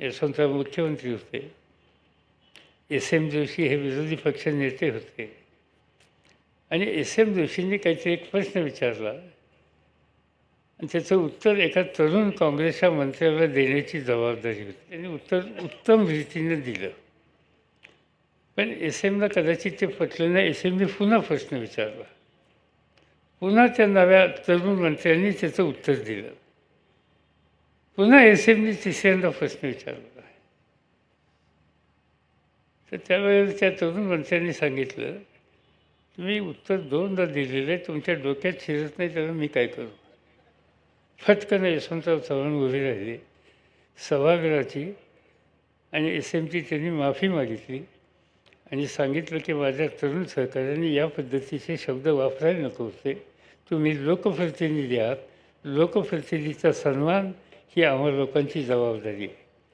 यशवंतराव मुख्यमंत्री होते. S M Joshi हे विरोधी पक्ष नेते होते. आणि एस एम जोशींनी काहीतरी एक प्रश्न विचारला. आणि त्याचं उत्तर एका तरुण काँग्रेसच्या मंत्र्याला देण्याची जबाबदारी होती. त्यांनी उत्तर उत्तम रीतीने दिलं. पण एस एमला कदाचित ते पटलं नाही. एस एमने पुन्हा प्रश्न विचारला. पुन्हा त्या नव्या तरुण मंत्र्यांनी त्याचं उत्तर दिलं. पुन्हा एस एमने तिसऱ्यांदा प्रश्न विचारला तर त्यावेळेला त्या तरुण मंत्र्यांनी सांगितलं तुम्ही उत्तर दोनदा दिलेलं आहे तुमच्या डोक्यात शिरत नाही त्याला मी काय करू फटकन यशवंतराव चव्हाण उभे राहिले सभागृहाची आणि एस एमची त्यांनी माफी मागितली आणि सांगितलं की माझ्या तरुण सहकाऱ्यांनी या पद्धतीचे शब्द वापरायला नको होते तुम्ही लोकप्रतिनिधी आहात लोकप्रतिनिधीचा सन्मान ही आम्हा लोकांची जबाबदारी आहे.